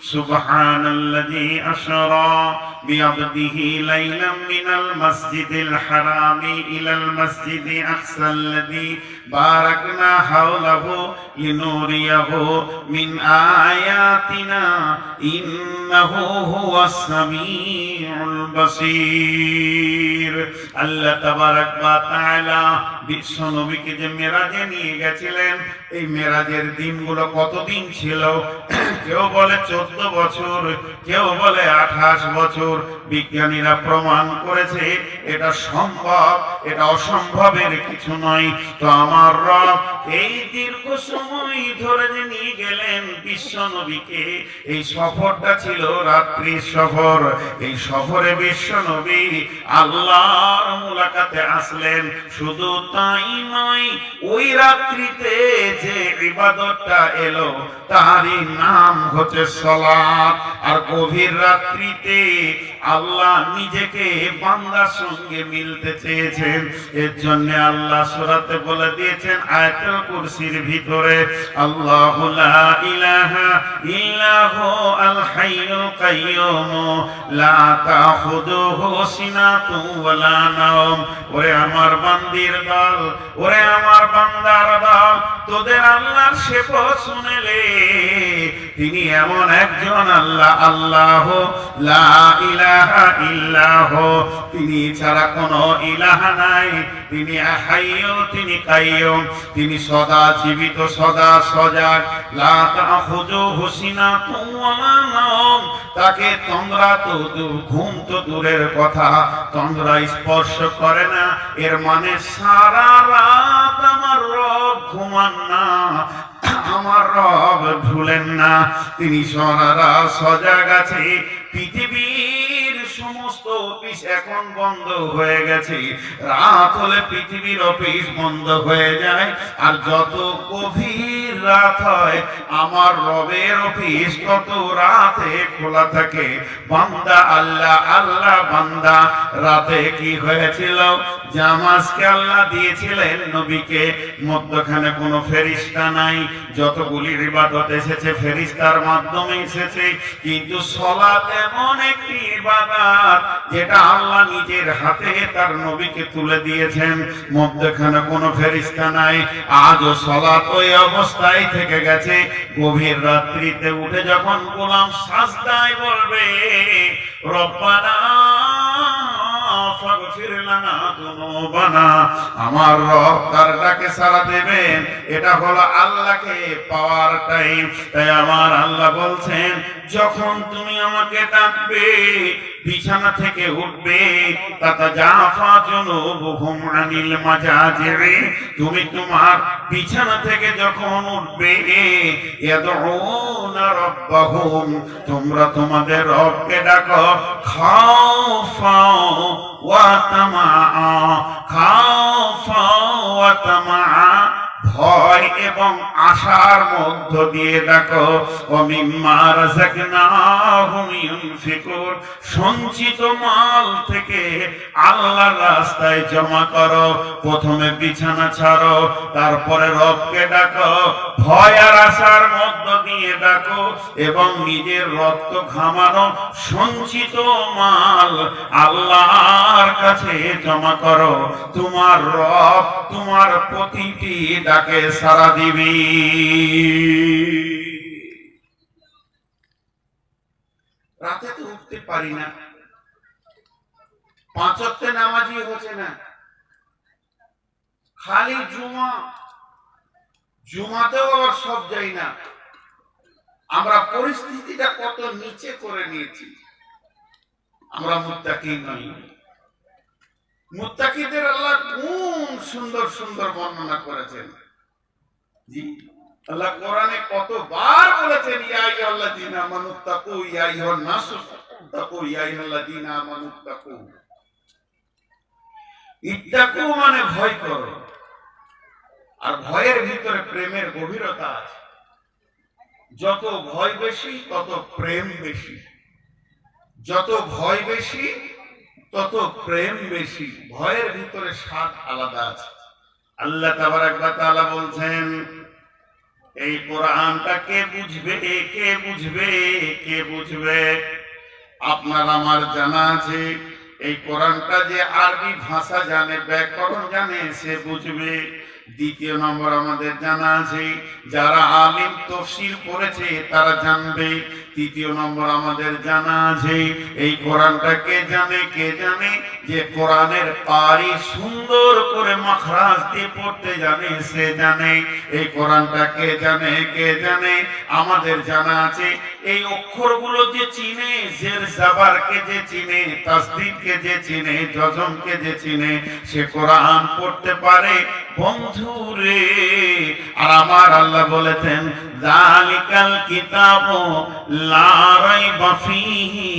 سبحان الذي أشرى بعبده ليلا من المسجد الحرام إلى المسجد أقصى الذي باركنا حوله لنوريه من آياتنا إنه هو السميع البصير আল্লাহ তাবারাক ওয়া তাআলা বিশ্ব নবীকে যে মেরাজে নিয়ে গেছিলেন এই মেরাজের দিনগুলো কতদিন ছিল কেউ বলে চোদ্দ বছর, কেউ বলে আঠাশ বছর। বিজ্ঞানীরা প্রমাণ করেছে, এটা সম্ভব, এটা অসম্ভবের কিছু নয়। তো আমার রব এই দীর্ঘ সময় ধরে যে নিয়ে গেলেন বিশ্ব নবীকে, এই সফরটা ছিল রাত্রি সফর। এই সফরে বিশ্ব নবী আল্লাহর মুলাকাতে আসলেন। শুধু তাই নয়, ওই রাত্রিতে যে ইবাদতটা এলো, তারই নাম হচ্ছে সলাত আর গভীর রাত্রিতে আল্লাহ নিজেকে বান্দার সঙ্গে মিলতে চেয়েছেন। এর জন্য আল্লাহ সূরাতে বলে দিয়েছেন, আয়াতুল কুরসির ভিতরে, আল্লাহু লা ইলাহা ইল্লাহু আল হাইয়ুল কাইয়্যুম লা তাখুদুহু সিনাতু ওয়ালা নাওম। ওরে আমার বান্দির দল, ওরে আমার বান্দার দল, তোদের আল্লাহর শেপ শুনেলে তিনি এমন একজন আল্লাহ আল্লাহ লা ইলাহা ইল্লাহ, তিনি ছাড়া কোনো ইলাহা নাই। তিনি হাইয়্যু তিনি কাইয়্যুম তিনি সদা জীবিত, সদা সজাগ। লা তাখুযুহু সিনাতুন ওয়ালা নাওম। তাকে তোমরা তো ঘুম তো দূরের কথা, তোমরা স্পর্শ করে না। এর মানে সারা রাত আমার রব ঘুমান না, আমার রব ভুলেন না। তিনি সরারা সজাগ আছে পৃথিবীর সমস্ত অফিস এখন বন্ধ হয়ে গেছে। রাত হলে পৃথিবীর অফিস বন্ধ হয়ে যায়। আর যত গভীর রাত হয়, আমার রবের অফিস তত রাতে খোলা থাকে। বান্দা আল্লাহ আল্লাহ বান্দা, রাতে কি হয়েছিল? জামাজকে আল্লাহ দিয়েছিলেন নবীকে। মধ্যখানে কোনো ফেরিস্তা নাই। যতগুলি ইবাদত এসেছে, ফেরিস্তার মাধ্যমে এসেছে। কিন্তু সলাত এমন যেটা আল্লাহ নিজের হাতে তার নবীকে তুলে দিয়েছেন। মধ্যখানে কোনো ফেরিস্তা নাই, আজও সলাত ওই অবস্থায় থেকে গেছে। গভীর রাত্রিতে উঠে যখন গোলাম সাজদায় বলবে, রব্বানা ফাগফির লানা যুনুবানা আমার রব তার ডাকে দেবেন। এটা হলো আল্লাহকে পাওয়ার টাইম। তাই আমার আল্লাহ বলছেন, যখন তুমি আমাকে ডাকবে, বিছানা থেকে উঠবে, তাতা জাফা তুমি তোমার বিছানা থেকে যখন উঠবে, ইয়াদউনা রাব্বাহুম, তোমরা তোমাদের রবকে ডাকো খাওফা ওয়া আশার মধ্য দিয়ে দেখো সঞ্চিত মাল থেকে আল্লাহর রাস্তায় জমা করো, প্রথমে বিছানা ছাড়ো, তারপরে রবকে ডাকো, ভয় আর আশার মধ্য দিয়ে ডাকো, এবং নিজের রক্ত ঘামানো সঞ্চিত মাল আল্লাহর কাছে জমা করো। তোমার রব তোমার প্রতিটি ডাকে সারা দিবি। রাতে তো উঠতে পারি না। পাঁচত্বে নামাজি হচ্ছে না। খালি জুমা। জুমাতেও আবার সব যাই না। আমরা পরিস্থিতিটা কত নিচে করে নিয়েছি। আমরা মুত্তাকি নই। মুত্তাকিদের আল্লাহ কোন সুন্দর সুন্দর বর্ণনা করেছেন। জি। আল্লাহ কোরআনে কতবার বলেছেন, ইয়া আইয়ুহান নাসু তাকু। ইত্তাকু মানে ভয় করো। আর ভয়ের ভিতরে প্রেমের গভীরতা আছে। যত ভয় বেশি, তত প্রেম বেশি। যত ভয় বেশি, তত প্রেম বেশি। ভয়ের ভিতরে স্বাদ আলাদা আছে। আল্লাহ তাবারাক ওয়া তাআলা বলছেন এই কোরআনটা কে বুঝবে কে বুঝবে কে বুঝবে? আপনার আমার জানা আছে, এই কোরআনটা যে আরবি ভাষা জানে, ব্যাকরণ জানে, সে বুঝবে। দ্বিতীয় নম্বর আমাদের জানা আছে, যারা আলিম তফসিল করেছে, তারা জানবে তৃতীয় নম্বর আমাদের জানা আছে, এই কোরআনটা কে জানে কে জানে? যে কোরআনের পারি সুন্দর করে মাখরাজ দিয়ে পড়তে জানে, সে জানে। এই কোরআনটা কে জানে কে জানে? আমাদের জানা আছে, এই অক্ষরগুলো যে চিনে, জের জাবারকে যে চিনে, তাসদিদকে যে চিনে জজমকে যে চিনে, সে কোরআন পড়তে পারে। বন্ধু রে আর আমার আল্লাহ বলেছেন জালিকাল কিতাব লা রাইবা ফীহি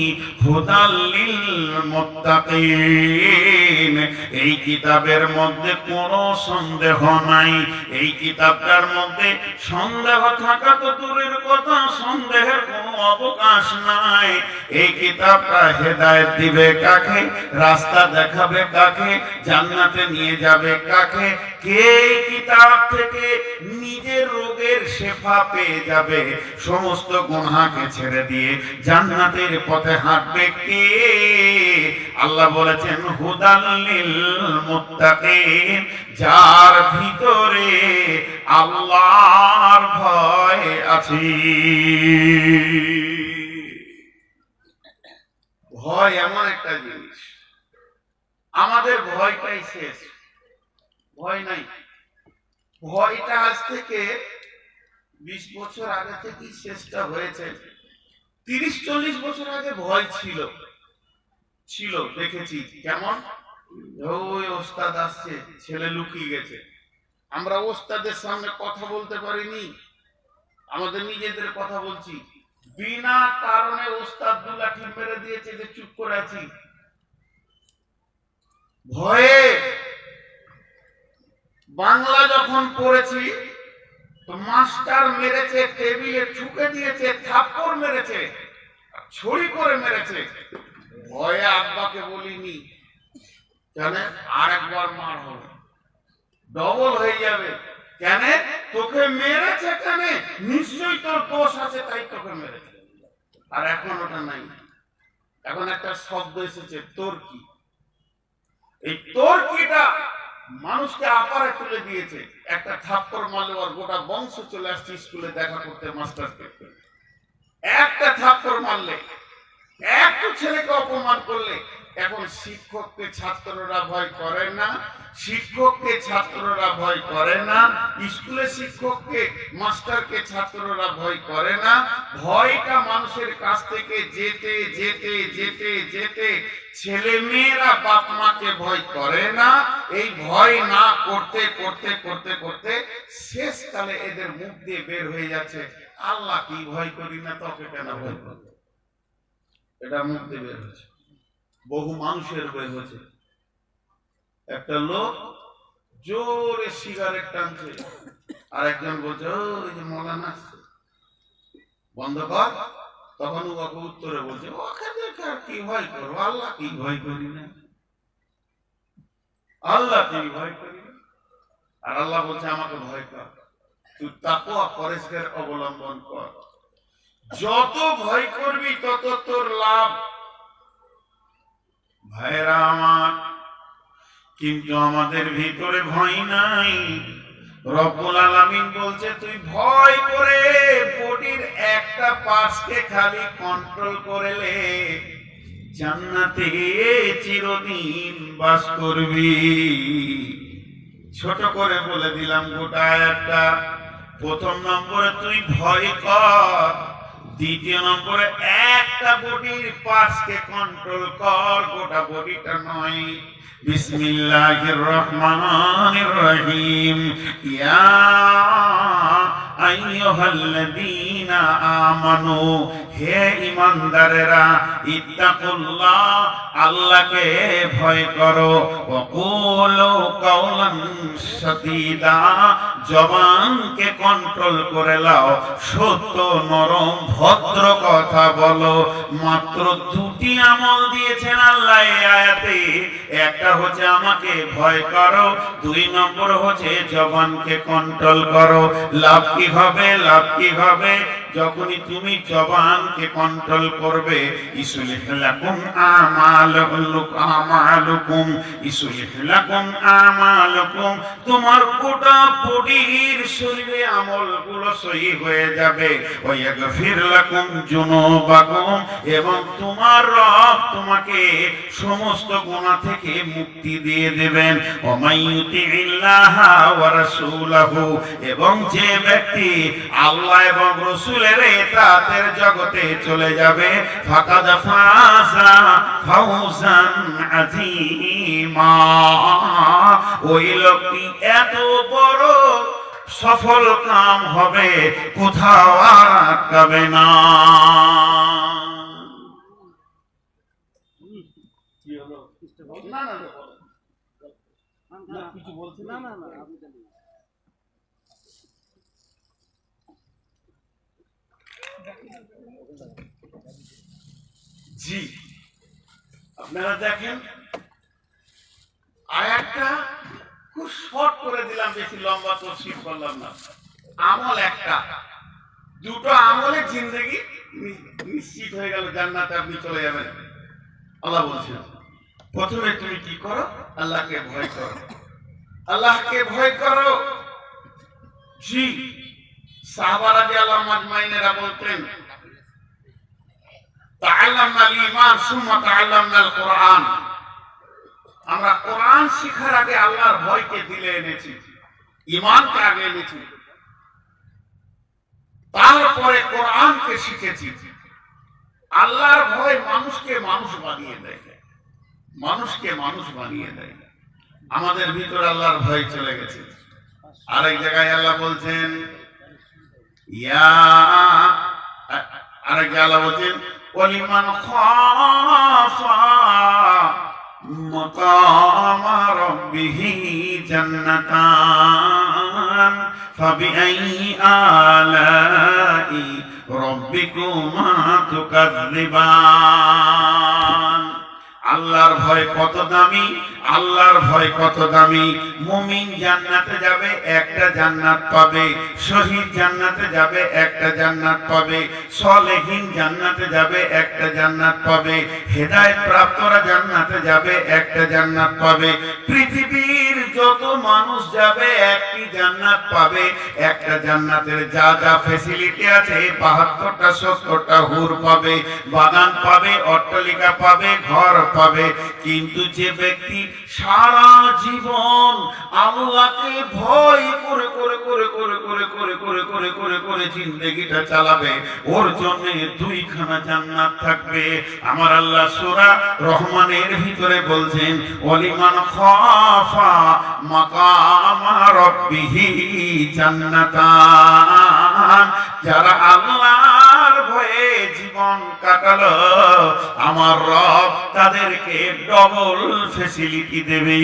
হুদাল লিল মুত্তাকিন। এই কিতাবের মধ্যে কোনো সন্দেহ নাই। এই কিতাবটার মধ্যে সন্দেহ থাকা তো দূরের কথা, সন্দেহের কোনো অবকাশ নাই। এই কিতাবটা হেদায়েত দিবে কাকে, রাস্তা দেখাবে কাকে, জান্নাতে নিয়ে যাবে কাকে? কে কিতাব থেকে নিজের রোগের শেফা পেয়ে যাবে? সমস্ত গুনহাকে ছেড়ে দিয়ে জান্নাতের পথে হাঁটবে কে? আল্লাহ বলেছেন হুদাল্লিল মুত্তাকিন যার ভিতরে আল্লাহর ভয় আছে। ভয় এমন একটা জিনিস। আমাদের ভয়টাই শেষ। ভয় নাই। ভয়টা আজ থেকে বিশ বছর আগে থেকেই শেষটা হয়েছে। তিরিশ চল্লিশ বছর আগে ভয় ছিল। ছিল, দেখেছি। কেমন? ওই ওস্তাদ আসছে, ছেলে লুকিয়ে গেছে। আমরা ওস্তাদের সামনে কথা বলতে পারিনি। আমাদের নিজেদের কথা বলছি। বিনা কারণে ওস্তাদ দু লাঠি মেরে দিয়েছে যে চুপ করে আছি। ভয়ে বাংলা যখন পড়েছি, তো মাস্টার মেরেছে, টেবিলে ঠুকে দিয়েছে, থাপ্পড় মেরেছে ছড়ি করে মেরেছে। ভয়ে আব্বাকে বলিনি। কেন? আর একবার মার হবে। ডবল হয়ে যাবে। কেন? তোকে মেরেছে কেন? নিশ্চয়ই তোর দোষ আছে, তাই তোকে মেরেছে। আর এখন ওটা নাই। এখন একটা শব্দ এসেছে, তোর কি? এই তোর কিটা মানুষকে আপারে তুলে দিয়েছে। একটা থাপ্পড় মারলে ওর গোটা বংশ চলে আসছে স্কুলে দেখা করতে মাস্টারকে একটা থাপ্পড় মারলে একটু ছেলেকে অপমান করলে, এখন শিক্ষককে ছাত্ররা ভয় করে না, শিক্ষককে ছাত্ররা ভয় করে না স্কুলে শিক্ষককে, মাস্টারকে ছাত্ররা ভয় করে না, ভয়টা মানুষের কাছ থেকে যেতে যেতে যেতে যেতে ছেলে মেয়েরা বাপ মাকে ভয় করে না। এই ভয় না করতে করতে করতে করতে শেষকালে এদের মুখ দিয়ে বের হয়ে যাচ্ছে, আল্লাহ কি ভয় করি না তোকে কেন ভয় করব? এটা দিয়ে বের হয়েছে। বহু মানুষের বের হয়েছে। একটা লোক জোরে সিগারেট টানছে। আর একজন বলছে ওই যে মলানা আসছে বন্ধ কর। তখন ওকে উত্তরে বলছে, ওকে দেখে আর কি ভয় করব? আল্লাহ কি ভয় করি না? আল্লাহ কি ভয় করি আর আল্লাহ বলছে, আমাকে ভয় কর। তুই তাকো পরিষ্কার অবলম্বন কর। যত ভয় করবি, তত তোর লাভ। ভাইরা আমার, কিন্তু আমাদের ভিতরে ভয় নাই। রব্বুল আলামিন বলছে, তুই ভয় করে বডির একটা পার্টসকে খালি কন্ট্রোল করেলে জান্নাতে চিরদিন বাস করবি। ছোট করে বলে দিলাম গোটা একটা প্রথম নম্বরে, তুই ভয় কর। দ্বিতীয় নম্বরে, একটা বডির পাশকে কন্ট্রোল কর, গোটা বডিটা নয়। বিসমিল্লাহির রহমানির রহিম। ইয়া আইয়ুহাল্লাযীনা আমানু হে ইমানদারেরা, ইত্তাকুল্লাহ, আল্লাহকে ভয় করো। ওকুলু কাওলান সাদীদা জবানকে কন্ট্রোল করে লাও। সত্য, নরম, ভদ্র কথা বলো। মাত্র দুটি আমল দিয়েছেন আল্লাহ এই আয়াতে। একটা হচ্ছে আমাকে ভয় করো, দুই নম্বর হচ্ছে জবানকে কন্ট্রোল করো। লাভ কি হবে? লাভ কি হবে? যখনই তুমি জবানকে কন্ট্রোল করবে আমালুকুম আমালুকুম, তোমার গোটা বডির শরীরে আমলগুলো সহি হয়ে যাবে। ওয়াগফির লাকুম জুনুবাকুম এবং তোমার রব তোমাকে সমস্ত গুনাহ থেকে মুক্তি দিয়ে দেবেন। ওমাইয়ুতিল্লাহ ওয়া এবং যে ব্যক্তি আল্লাহ এবং রাসূলের ইতাতের জগতে চলে যাবে ফাকাদ ফাজা ফাউজান আযীমা ওই লোকটি এত বড় সফল কাম হবে কোথাও আর আটকাবে না না না না আপনি জানেন না। জি। আপনারা দেখেন, আয়াতটা খুব শর্ট করে দিলাম, বেশি লম্বা তো শিব করলাম না। আমল একটা। দুটো আমলে জিন্দগি নিশ্চিত হয়ে গেল, জান্নাতে আপনি চলে যাবেন। আল্লাহ বলছেন, প্রথমে তুমি কি করো? আল্লাহকে ভয় করো। আল্লাহকে ভয় করো। জি। সাহাবারা যে আল্লাহ মাজমাইনেরা বলতেন ঈমান সুম্মা তাআল্লামনা আল কোরআন। আমরা কোরআন শিখার আগে আল্লাহর ভয়কে দিলে এনেছি, ঈমানকে আগে এনেছি। তারপরে কোরআনকে শিখেছি। আল্লাহর ভয় মানুষকে মানুষ বানিয়ে দেয়। মানুষকে মানুষ বানিয়ে দেয়। আমাদের ভিতর আল্লাহর ভয় চলে গেছে। আরেক জায়গায় আল্লাহ বলছেন, ইয়া আরেক আল্লাহ বলছেন ولمن خاف مقام ربه جنتان فبأي آلاء ربكما تكذبان আল্লাহর ভয় কত দামি? আল্লাহর ভয় কত দামি? মুমিন জান্নাতে যাবে, একটা জান্নাত পাবে। শহীদ জান্নাতে যাবে, একটা জান্নাত পাবে। সলেহীন জান্নাতে যাবে, একটা জান্নাত পাবে। হেদায়েত প্রাপ্তরা জান্নাতে যাবে, একটা জান্নাত পাবে। পৃথিবীর যত মানুষ যাবে, একটি জান্নাত পাবে। একটা জান্নাতের যা যা ফেসিলিটি আছে, বাহাত্তরটা, সত্তরটা হুর পাবে, বাগান পাবে, অট্টালিকা পাবে, ঘর পাবে। কিন্তু যে ব্যক্তি সারা জীবন আল্লাহকে ভয় করে করে করে করে করে করে করে করে করে করে জিন্দগিটা চালাবে। ওর জন্য দুইখানা জান্নাত থাকবে। আমার আল্লাহ সূরা রহমানের ভিতরে বলছেন ওলিমান খাফা মাকামা রাব্বিহি জান্নাতান। যারা আল্লাহর ভয়ে জীবন কাটালো। আমার রব তাদেরকে ডবল ফেসিলিটি দেবে।